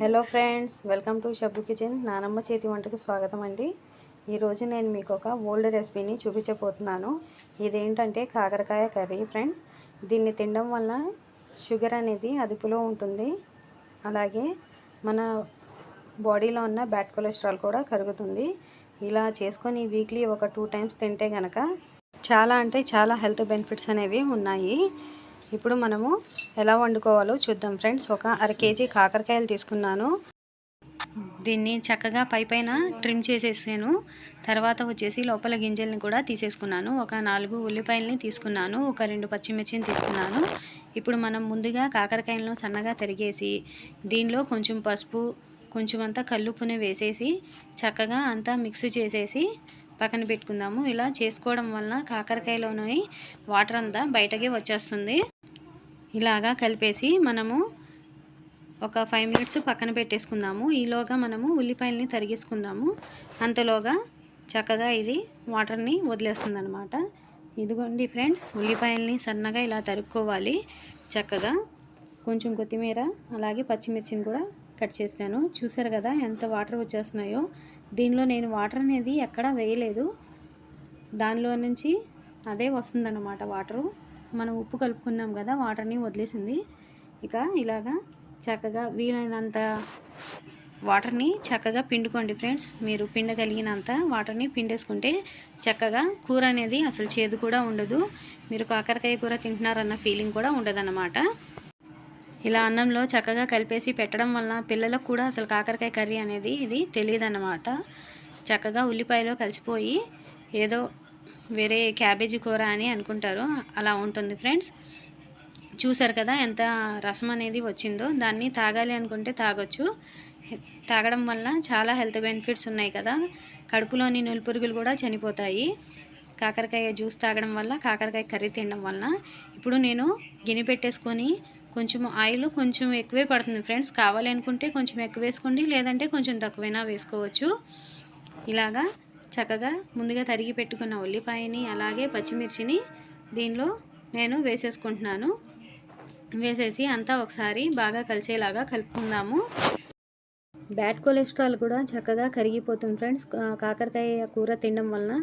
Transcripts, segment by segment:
Hello friends welcome to Shabbu kitchen నానమ్మ చేతి వంటకు స్వాగతం అండి. ఈరోజు నేను మీకు ఒక ఓల్డ్ రెసిపీని చూపించబోతున్నాను. ఇదేంటంటే కాకరకాయ కర్రీ ఫ్రెండ్స్ దీన్ని తినడం వల్ల షుగర్ అనేది అదుపులో ఉంటుంది. అలాగే మన బాడీలో ఉన్న బ్యాడ్ కొలెస్ట్రాల్ కూడా కరుగుతుంది. ఇలా చేసుకొని వీక్లీ ఒక టూ టైమ్స్ తింటే కనుక చాలా అంటే చాలా హెల్త్ బెనిఫిట్స్ అనేవి ఉన్నాయి. ఇప్పుడు మనము ఎలా వండుకోవాలో చూద్దాం. ఫ్రెండ్స్ ఒక అర కేజీ కాకరకాయలు తీసుకున్నాను. దీన్ని చక్కగా పై పైన ట్రిమ్ చేసేసాను. తర్వాత వచ్చేసి లోపల గింజల్ని కూడా తీసేసుకున్నాను. ఒక నాలుగు ఉల్లిపాయలని తీసుకున్నాను. ఒక రెండు పచ్చిమిర్చిని తీసుకున్నాను. ఇప్పుడు మనం ముందుగా కాకరకాయలను సన్నగా తరిగేసి దీనిలో కొంచెం పసుపు కొంచెం అంతా కల్లుపుని వేసేసి చక్కగా అంతా మిక్స్ చేసేసి పక్కన పెట్టుకుందాము. ఇలా చేసుకోవడం వలన కాకరకాయలోని వాటర్ అంతా బయటకి వచ్చేస్తుంది. ఇలాగా కలిపేసి మనము ఒక ఫైవ్ మినిట్స్ పక్కన పెట్టేసుకుందాము. ఈలోగా మనము ఉల్లిపాయలని తరిగేసుకుందాము. అంతలోగా చక్కగా ఇది వాటర్ని వదిలేస్తుంది అనమాట ఇదిగోండి ఫ్రెండ్స్ ఉల్లిపాయలని సన్నగా ఇలా తరుక్కోవాలి. చక్కగా కొంచెం కొత్తిమీర అలాగే పచ్చిమిర్చిని కూడా కట్ చేశాను. చూసారు కదా ఎంత వాటర్ వచ్చేస్తున్నాయో. దీనిలో నేను వాటర్ అనేది ఎక్కడా వేయలేదు. దానిలో నుంచి అదే వస్తుందన్నమాట వాటరు. మనం ఉప్పు కలుపుకున్నాం కదా వాటర్ని వదిలేసింది. ఇక ఇలాగా చక్కగా వీలైనంత వాటర్ని చక్కగా పిండుకోండి ఫ్రెండ్స్. మీరు పిండగలిగినంత వాటర్ని పిండేసుకుంటే చక్కగా కూర అనేది అసలు చేదు కూడా ఉండదు. మీరు కాకరకాయ కూర తింటున్నారన్న ఫీలింగ్ కూడా ఉండదన్నమాట. ఇలా అన్నంలో చక్కగా కలిపేసి పెట్టడం వలన పిల్లలకు కూడా అసలు కాకరకాయ కర్రీ అనేది ఇది తెలియదు అన్నమాట చక్కగా ఉల్లిపాయలో కలిసిపోయి ఏదో వేరే క్యాబేజీ కూర అని అనుకుంటారు. అలా ఉంటుంది ఫ్రెండ్స్. చూసారు కదా ఎంత రసం అనేది వచ్చిందో. దాన్ని తాగాలి అనుకుంటే తాగొచ్చు. తాగడం వల్ల చాలా హెల్త్ బెనిఫిట్స్ ఉన్నాయి కదా. కడుపులోని నులిపురుగులు కూడా చనిపోతాయి. కాకరకాయ జ్యూస్ తాగడం వల్ల కాకరకాయ కర్రీ తినడం వల్ల. ఇప్పుడు నేను గిన్నె పెట్టేసుకొని కొంచెం ఆయిల్ కొంచెం ఎక్కువే పడుతుంది ఫ్రెండ్స్. కావాలి అనుకుంటే కొంచెం ఎక్కువ వేసుకోండి లేదంటే కొంచెం తక్కువైనా వేసుకోవచ్చు. ఇలాగా చక్కగా ముందుగా తరిగి పెట్టుకున్న ఉల్లిపాయని అలాగే పచ్చిమిర్చిని దీనిలో నేను వేసేసుకుంటున్నాను. వేసేసి అంతా ఒకసారి బాగా కలిసేలాగా కలుపుకుందాము. బ్యాడ్ కొలెస్ట్రాల్ కూడా చక్కగా కరిగిపోతుంది ఫ్రెండ్స్. కాకరకాయ కూర తినడం వలన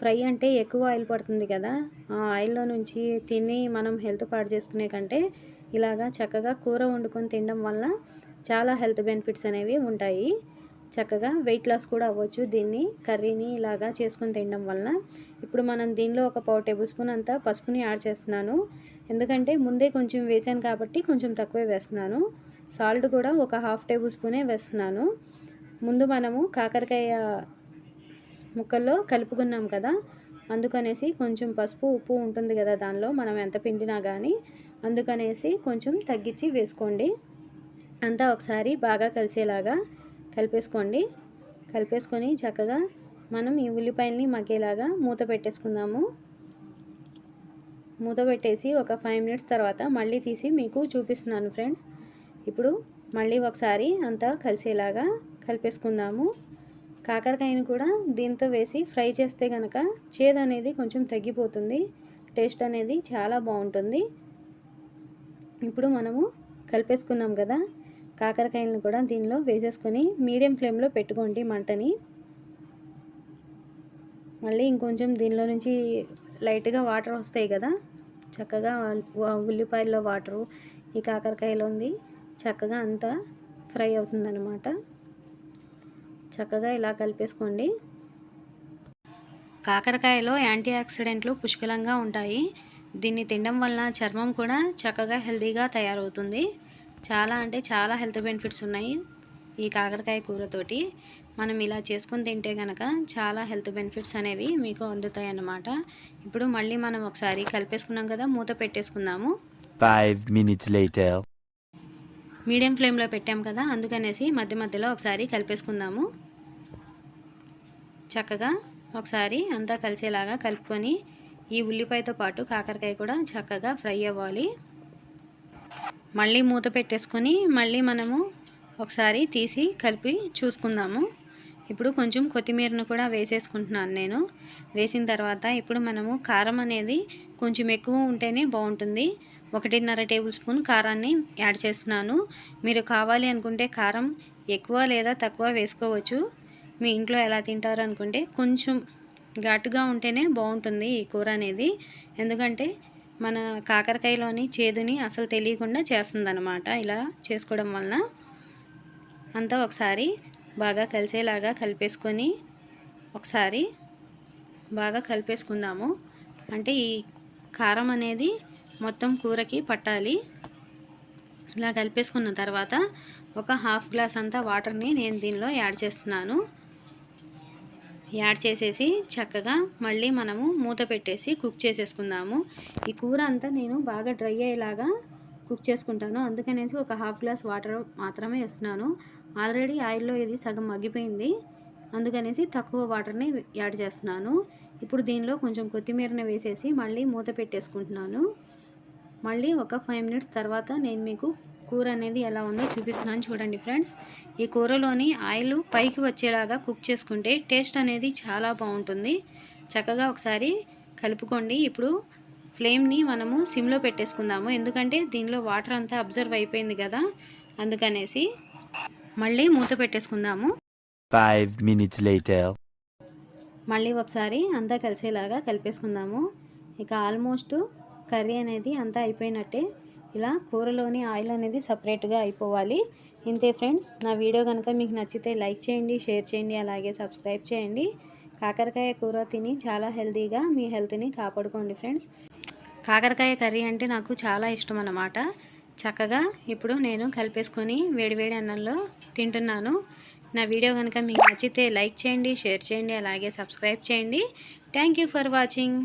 ఫ్రై అంటే ఎక్కువ ఆయిల్ పడుతుంది కదా. ఆ ఆయిల్లో నుంచి తిని మనం హెల్త్ పాడు చేసుకునే కంటే ఇలాగా చక్కగా కూర వండుకొని తినడం వల్ల చాలా హెల్త్ బెనిఫిట్స్ అనేవి ఉంటాయి. చక్కగా వెయిట్ లాస్ కూడా అవ్వచ్చు. దీన్ని కర్రీని ఇలాగా చేసుకొని తినడం వలన. ఇప్పుడు మనం దీనిలో ఒక పావు టేబుల్ స్పూన్ అంతా పసుపుని యాడ్ చేస్తున్నాను. ఎందుకంటే ముందే కొంచెం వేసాను కాబట్టి కొంచెం తక్కువే వేస్తున్నాను. సాల్ట్ కూడా ఒక హాఫ్ టేబుల్ స్పూనే వేస్తున్నాను. ముందు మనము కాకరకాయ ముక్కల్లో కలుపుకున్నాం కదా. అందుకనేసి కొంచెం పసుపు ఉప్పు ఉంటుంది కదా దానిలో మనం ఎంత పిండినా కానీ అందుకనేసి కొంచెం తగ్గించి వేసుకోండి. అంతా ఒకసారి బాగా కలిసేలాగా కలిపేసుకోండి. కలిపేసుకొని చక్కగా మనం ఈ ఉల్లిపాయల్ని మగ్గేలాగా మూత పెట్టేసుకుందాము. మూత పెట్టేసి ఒక ఫైవ్ మినిట్స్ తర్వాత మళ్ళీ తీసి మీకు చూపిస్తున్నాను ఫ్రెండ్స్. ఇప్పుడు మళ్ళీ ఒకసారి అంతా కలిసేలాగా కలిపేసుకుందాము. కాకరకాయని కూడా దీంతో వేసి ఫ్రై చేస్తే కనుక చేదు అనేది కొంచెం తగ్గిపోతుంది. టేస్ట్ అనేది చాలా బాగుంటుంది. ఇప్పుడు మనము కలిపేసుకున్నాం కదా కాకరకాయలను కూడా దీనిలో వేసేసుకొని మీడియం ఫ్లేమ్లో పెట్టుకోండి మంటని. మళ్ళీ ఇంకొంచెం దీనిలో నుంచి లైట్గా వాటర్ వస్తాయి కదా చక్కగా ఉల్లిపాయల్లో వాటరు ఈ కాకరకాయలో ఉంది చక్కగా అంతా ఫ్రై అవుతుందన్నమాట. చక్కగా ఇలా కలిపేసుకోండి. కాకరకాయలో యాంటీ ఆక్సిడెంట్లు పుష్కలంగా ఉంటాయి. దీన్ని తినడం వలన చర్మం కూడా చక్కగా హెల్తీగా తయారవుతుంది. చాలా అంటే చాలా హెల్త్ బెనిఫిట్స్ ఉన్నాయి ఈ కాకరకాయ కూరతోటి. మనం ఇలా చేసుకొని తింటే కనుక చాలా హెల్త్ బెనిఫిట్స్ అనేవి మీకు అందుతాయి అన్నమాట ఇప్పుడు మళ్ళీ మనం ఒకసారి కలిపేసుకున్నాం కదా మూత పెట్టేసుకుందాము. Five minutes later. మీడియం ఫ్లేమ్లో పెట్టాం కదా అందుకనేసి మధ్య మధ్యలో ఒకసారి కలిపేసుకుందాము. చక్కగా ఒకసారి అంతా కలిసేలాగా కలుపుకొని ఈ ఉల్లిపాయతో పాటు కాకరకాయ కూడా చక్కగా ఫ్రై అవ్వాలి. మళ్ళీ మూత పెట్టేసుకొని మళ్ళీ మనము ఒకసారి తీసి కలిపి చూసుకుందాము. ఇప్పుడు కొంచెం కొత్తిమీరను కూడా వేసేసుకుంటున్నాను నేను. వేసిన తర్వాత ఇప్పుడు మనము కారం అనేది కొంచెం ఎక్కువ ఉంటేనే బాగుంటుంది. ఒకటిన్నర టేబుల్ స్పూన్ కారాన్ని యాడ్ చేస్తున్నాను. మీరు కావాలి అనుకుంటే కారం ఎక్కువ లేదా తక్కువ వేసుకోవచ్చు. మీ ఇంట్లో ఎలా తింటారు అనుకుంటే కొంచెం ఘాటుగా ఉంటేనే బాగుంటుంది ఈ కూర అనేది. ఎందుకంటే మన కాకరకాయలోని చేదుని అసలు తెలియకుండా చేస్తుందన్నమాట. ఇలా చేసుకోవడం వలన అంతా ఒకసారి బాగా కలిసేలాగా కలిపేసుకొని ఒకసారి బాగా కలిపేసుకుందాము. అంటే ఈ కారం అనేది మొత్తం కూరకి పట్టాలి. ఇలా కలిపేసుకున్న తర్వాత ఒక హాఫ్ గ్లాస్ అంతా వాటర్ని నేను దీనిలో యాడ్ చేస్తున్నాను. యాడ్ చేసేసి చక్కగా మళ్ళీ మనము మూత పెట్టేసి కుక్ చేసేసుకుందాము. ఈ కూర అంతా నేను బాగా డ్రై అయ్యేలాగా కుక్ చేసుకుంటాను. అందుకనేసి ఒక హాఫ్ గ్లాస్ వాటర్ మాత్రమే వేస్తున్నాను. ఆల్రెడీ ఆయిల్లో ఇది సగం మగ్గిపోయింది. అందుకనేసి తక్కువ వాటర్ని యాడ్ చేస్తున్నాను. ఇప్పుడు దీనిలో కొంచెం కొత్తిమీరని వేసేసి మళ్ళీ మూత పెట్టేసుకుంటున్నాను. మళ్ళీ ఒక ఫైవ్ మినిట్స్ తర్వాత నేను మీకు కూర అనేది ఎలా ఉందో చూపిస్తున్నాను చూడండి ఫ్రెండ్స్. ఈ కూరలోని ఆయిల్ పైకి వచ్చేలాగా కుక్ చేసుకుంటే టేస్ట్ అనేది చాలా బాగుంటుంది. చక్కగా ఒకసారి కలుపుకోండి. ఇప్పుడు ఫ్లేమ్ని మనము సిమ్లో పెట్టేసుకుందాము. ఎందుకంటే దీనిలో వాటర్ అంతా అబ్జర్వ్ అయిపోయింది కదా. అందుకనేసి మళ్ళీ మూత పెట్టేసుకుందాము. Five minutes later. మళ్ళీ ఒకసారి అంతా కలిసేలాగా కలిపేసుకుందాము. ఇక ఆల్మోస్ట్ కర్రీ అనేది అంతా అయిపోయినట్టే. ఇలా కూరలోని ఆయిల్ అనేది సపరేట్గా అయిపోవాలి. ఇంతే ఫ్రెండ్స్ నా వీడియో కనుక మీకు నచ్చితే లైక్ చేయండి షేర్ చేయండి అలాగే సబ్స్క్రైబ్ చేయండి. కాకరకాయ కూర తిని చాలా హెల్తీగా మీ హెల్త్ని కాపాడుకోండి ఫ్రెండ్స్. కాకరకాయ కర్రీ అంటే నాకు చాలా ఇష్టం అన్నమాట. చక్కగా ఇప్పుడు నేను కలిపేసుకొని వేడివేడి అన్నంలో తింటున్నాను. నా వీడియో కనుక మీకు నచ్చితే లైక్ చేయండి షేర్ చేయండి అలాగే సబ్స్క్రైబ్ చేయండి. Thank you for watching.